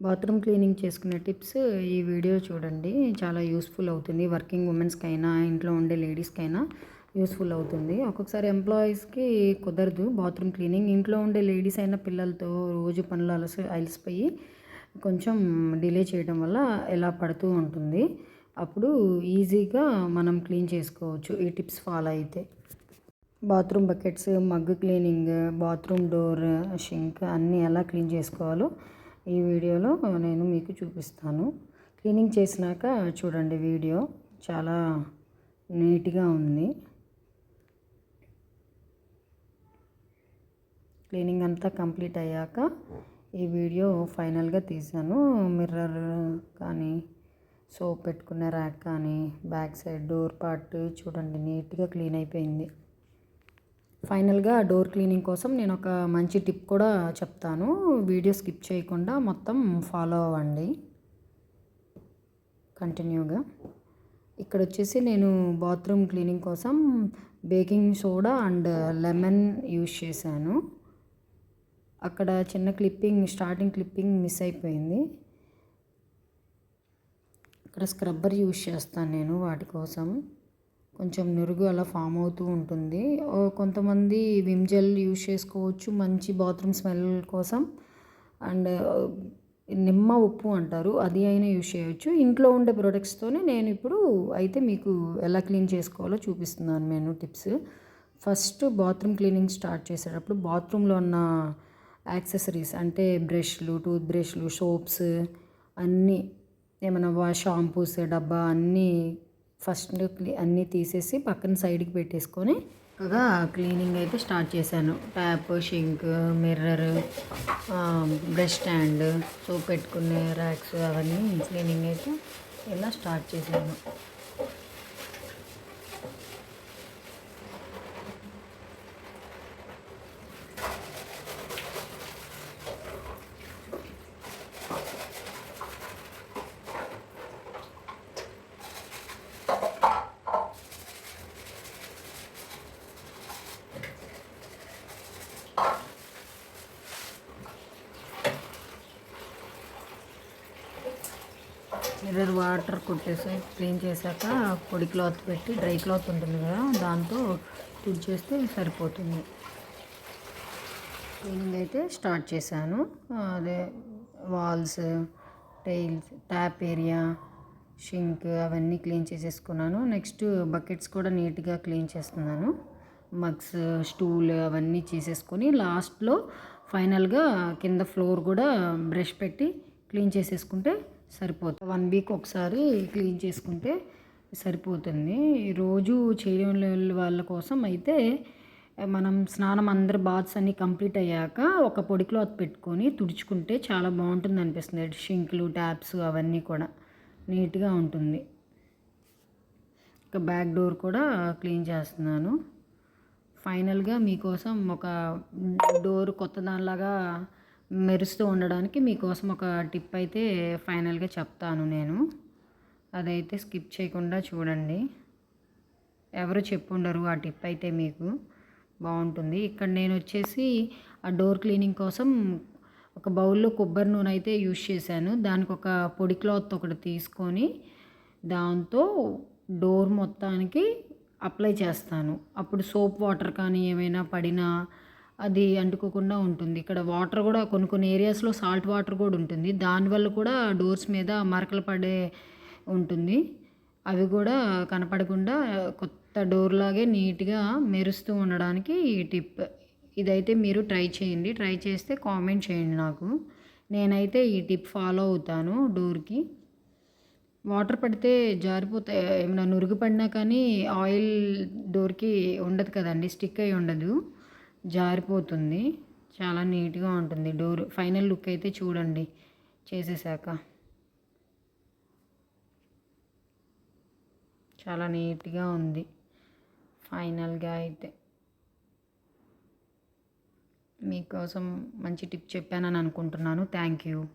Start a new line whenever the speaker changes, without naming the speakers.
Bathroom cleaning చేసుకునే tips ఈ video చూడండి. చాలా యూస్ఫుల్ అవుతుంది. వర్కింగ్ ఉమెన్స్కైనా ఇంట్లో ఉండే లేడీస్కైనా యూస్ఫుల్ అవుతుంది. ఒక్కొక్కసారి ఎంప్లాయీస్కి కుదరదు బాత్రూమ్ క్లీనింగ్. ఇంట్లో ఉండే లేడీస్ అయినా పిల్లలతో రోజు పనులు అలసి అలసిపోయి కొంచెం డిలే చేయడం వల్ల ఇలా పడుతూ ఉంటుంది. అప్పుడు ఈజీగా మనం క్లీన్ చేసుకోవచ్చు. ఈ టిప్స్ ఫాలో అయితే. Bathroom buckets mug cleaning bathroom door sink అన్నీ ఎలా క్లీన్ చేసుకోవాలో ఈ వీడియోలో నేను మీకు చూపిస్తాను. క్లీనింగ్ చేసినాక చూడండి వీడియో. చాలా నీట్గా ఉంది. క్లీనింగ్ అంతా కంప్లీట్ అయ్యాక ఈ వీడియో ఫైనల్గా తీశాను. మిర్రర్ కానీ సోప్ పెట్టుకునే ర్యాక్ కానీ బ్యాక్ సైడ్ డోర్ పార్ట్ చూడండి నీట్గా క్లీన్ అయిపోయింది. ఫైనల్గా డోర్ క్లీనింగ్ కోసం నేను ఒక మంచి టిప్ కూడా చెప్తాను. వీడియో స్కిప్ చేయకుండా మొత్తం ఫాలో అవ్వండి. కంటిన్యూగా. ఇక్కడ వచ్చేసి నేను బాత్రూమ్ క్లీనింగ్ కోసం baking soda and lemon use చేశాను. అక్కడ చిన్న క్లిప్పింగ్ స్టార్టింగ్ క్లిప్పింగ్ మిస్ అయిపోయింది. ఇక్కడ స్క్రబ్బర్ యూజ్ చేస్తాను నేను వాటి కోసం. కొంచెం నురుగు అలా ఫామ్ అవుతూ ఉంటుంది. కొంతమంది విమ్ జెల్ యూజ్ చేసుకోవచ్చు మంచి బాత్రూమ్ స్మెల్ కోసం. అండ్ నిమ్మ ఉప్పు అంటారు అది అయినా యూజ్ చేయవచ్చు ఇంట్లో ఉండే ప్రొడక్ట్స్తోనే నేను ఇప్పుడు అయితే మీకు ఎలా క్లీన్ చేసుకోవాలో చూపిస్తున్నాను నేను tips. First bathroom cleaning start చేసేటప్పుడు బాత్రూంలో ఉన్న యాక్సెసరీస్ అంటే బ్రష్లు టూత్ బ్రష్లు సోప్స్ అన్నీ ఏమైనా షాంపూస్ డబ్బా అన్నీ ఫస్ట్ అన్నీ తీసేసి పక్కన సైడ్కి పెట్టేసుకొని చక్కగా క్లీనింగ్ అయితే స్టార్ట్ చేశాను. Tap sink mirror brush stand soap పెట్టుకునే ర్యాక్స్ అవన్నీ క్లీనింగ్ అయితే ఇలా స్టార్ట్ చేశాను. మిర్రర్ వాటర్ కొట్టేసి క్లీన్ చేశాక పొడి క్లాత్ పెట్టి డ్రై క్లాత్ ఉంటుంది కదా దాంతో తుడిచేస్తే సరిపోతుంది. క్లీనింగ్ అయితే స్టార్ట్ చేశాను. అదే walls tiles tap area sink అవన్నీ క్లీన్ చేసేసుకున్నాను. నెక్స్ట్ బకెట్స్ కూడా నీట్గా క్లీన్ చేస్తున్నాను. మగ్స్ స్టూల్ అవన్నీ చేసేసుకొని లాస్ట్లో ఫైనల్గా కింద ఫ్లోర్ కూడా బ్రష్ పెట్టి క్లీన్ చేసేసుకుంటే సరిపోతుంది. వన్ వీక్ ఒకసారి క్లీన్ చేసుకుంటే సరిపోతుంది. రోజు చేయడం వాళ్ళ కోసం అయితే మనం స్నానం అందరు బాత్స్ అన్నీ కంప్లీట్ అయ్యాక ఒక పొడి క్లాత్ పెట్టుకొని తుడుచుకుంటే చాలా బాగుంటుంది అనిపిస్తుంది. షింక్లు ట్యాప్స్ అవన్నీ కూడా నీట్గా ఉంటుంది. ఇంకా బ్యాక్ డోర్ కూడా క్లీన్ చేస్తున్నాను. ఫైనల్గా మీకోసం ఒక డోర్ కొత్త దానిలాగా మెరుస్తూ ఉండడానికి మీకోసం ఒక టిప్ అయితే ఫైనల్గా చెప్తాను నేను. అదైతే స్కిప్ చేయకుండా చూడండి. ఎవరు చెప్పుండరు ఆ టిప్ అయితే మీకు బాగుంటుంది. ఇక్కడ నేను వచ్చేసి ఆ డోర్ క్లీనింగ్ కోసం ఒక బౌల్లో కొబ్బరి నూనె అయితే యూజ్ చేశాను. దానికి ఒక పొడి క్లాత్ ఒకటి తీసుకొని దాంతో డోర్ మొత్తానికి అప్లై చేస్తాను. అప్పుడు సోప్ వాటర్ కానీ ఏమైనా పడినా అది అంటుకోకుండా ఉంటుంది. ఇక్కడ వాటర్ కూడా కొన్ని కొన్ని ఏరియాస్లో సాల్ట్ వాటర్ కూడా ఉంటుంది. దానివల్ల కూడా డోర్స్ మీద మరకలు పడే ఉంటుంది. అవి కూడా కనపడకుండా కొత్త డోర్ లాగే నీట్గా మెరుస్తూ ఉండడానికి ఈ టిప్ ఇదైతే మీరు ట్రై చేయండి. ట్రై చేస్తే కామెంట్ చేయండి నాకు. నేనైతే ఈ టిప్ ఫాలో అవుతాను డోర్కి వాటర్ పడితే జారిపోతే ఏమైనా నురుగు పడినా కానీ ఆయిల్ డోర్కి ఉండదు కదండి. స్టిక్ అయి ఉండదు. జారిపోతుంది. చాలా నీట్గా ఉంటుంది. డోర్ ఫైనల్ లుక్ అయితే చూడండి. చేసేసాక. చాలా నీట్గా ఉంది. ఫైనల్గా అయితే. మీకోసం మంచి టిప్ చెప్పానని అనుకుంటున్నాను. Thank you.